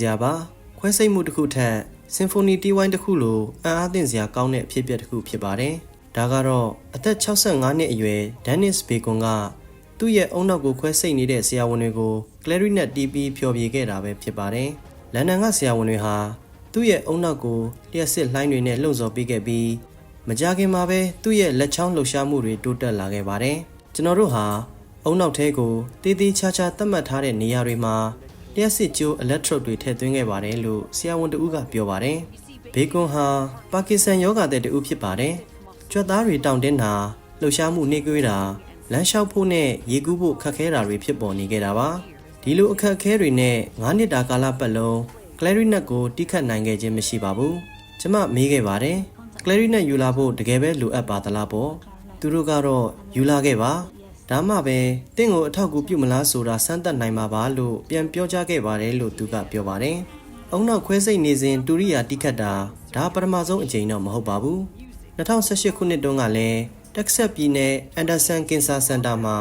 စရာပါခွဲစိတ်မှုတစ်ခုထက်စင်ဖိုနီတီဝိုင်းတစ်ခုလိုအံ့အားသင့်စရာကောင်းတဲ့အဖြစ်အပျက်တစ်ခုဖြစ်ပါတယ်ဒါကတော့အသက်65နှစ်အရွယ်ဒန်နစ်ဘေကွန်ကသူ့ရဲ့အုံနောက်ကိုခွဲစိတ်နေတဲ့ဆရာဝန်တွေကိုကလရီနက်တီးပြီးဖျော်ဖြေခဲ့တာပဲဖြစ်ပါတယ်လန်ဒန်ကဆရာဝန်တွေဟာသူ့ရဲ့အုံနောက်ကိုလျှက်စစ်လှိုင်းတွေနဲ့လှုံ့ဆော်ပေးခဲ့ပြီးမကြခင်မှာပဲသူ့ရဲ့လက်ချောင်းလှုပ်ရှားမှုတွေတိုးတက်လာခဲ့ပါတယ်။ကျွန်တော်တို့ဟာအုံနောက်ထဲကိုတေးသေးချာချာသတ်မှတ်ထားတဲ့နေရာတွေမှာ လျှက်စစ်ကြိုး electrode တွေထည့်သွင်းခဲ့ပါတယ်လို့ဆရာဝန်တဦးကပြောပါတယ်။ဘေကွန်ဟာပါကစ္စတန်ယောဂတဲ့တဦးဖြစ်ပါတယ်။ကြွက်သားတွေတောင့်တင်းတာလှုပ်ရှားမှုနှိကွေးတာလမ်းလျှောက်ဖို့နဲ့ရေကူးဖို့ခက်ခဲတာတွေဖြစ်ပေါ်နေခဲ့တာပါ။ဒီလိုအခက်အခဲတွေနဲ့9နှစ်တာကာလပတ်လုံးကလရီနက်ကိုတိခတ်နိုင်ခဲ့ခြင်းမရှိပါဘူး။ကျွန်မမေးခဲ့ပါတယ်။ကလရီနက်ယူလာဖို့တကယ်ပဲလိုအပ်ပါသလားပေါ့သူတို့ကတော့ယူလာခဲ့ပါ ဒါမှပဲတင့်ကိုအထောက်အကူပြုမလားဆိုတာစမ်းသပ်နိုင်မှာပါလို့ပြန်ပြောကြားခဲ့ပါတယ်လို့သူကပြောပါတယ်အုံနောက်ခွဲစိတ်နေစဉ်တူရိယာတိခတ်တာဒါပထမဆုံးအကြိမ်တော့မဟုတ်ပါဘူး2018ခုနှစ်တုန်းကလည်းတက်ဆက်ပြည်နယ်အန်ဒါဆန်ကင်ဆာစင်တာမှာ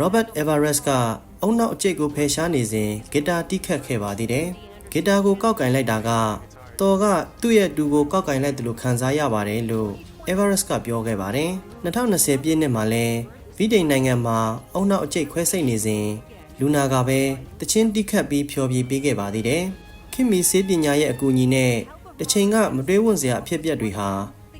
Robert Everest ကအုံနောက်အကျိတ်ကိုဖယ်ရှားနေစဉ်ဂီတာတိခတ်ခဲ့ပါသေးတယ်ဂီတာကိုကောက်ကင်လိုက်တာကတော်ကသူ့ရဲ့တူကိုကောက်ကင်လိုက်တယ်လို့ခံစားရပါတယ်လို့ Everest ကပြောခဲ့ပါတယ်2020ပြည့်နှစ်မှာလဲ ဗီဒိန်နိုင်ငံမှာအုံနောက်အကျိတ်ခွဲစိတ်နေစဉ်လူနာကပဲတချင်းတိခတ်ပြီးဖျော်ဖြေပေးခဲ့ပါသေးတယ်ခင်မီစေးပညာရဲ့အကူအညီနဲ့တစ်ချိန်ကမတွေးဝံ့စရာအဖြစ်အပျက်တွေဟာ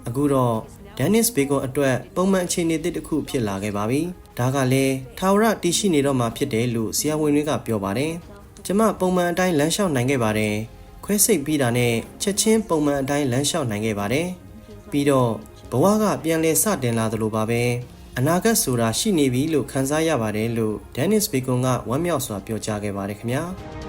အခုတော့ဒန်နစ်ဘေကွန်အတွက်ပုံမှန်အခြေအနေတစ်ခုဖြစ်လာခဲ့ပါပြီဒါကလည်းထာဝရတည်ရှိနေတော့မှဖြစ်တယ်လို့ဆရာဝန်တွေကပြောပါတယ်ကျမပုံမှန်အတိုင်းလမ်းလျှောက်နိုင်ခဲ့ပါတယ်ခွဲစိတ်ပြီးတာနဲ့ချက်ချင်းပုံမှန်အတိုင်းလမ်းလျှောက်နိုင်ခဲ့ပါတယ်။ပြီးတော့ဘဝကပြန်လည်စတင်လာသလိုပါပဲ အနာဂတ်ဆိုတာရှိနေပြီလို့ခန်းစားရပါတယ်လို့ဒန်နစ်ဘေကွန်ကဝမ်းမြောက်စွာပြောကြားခဲ့ပါတယ်ခင်ဗျာ။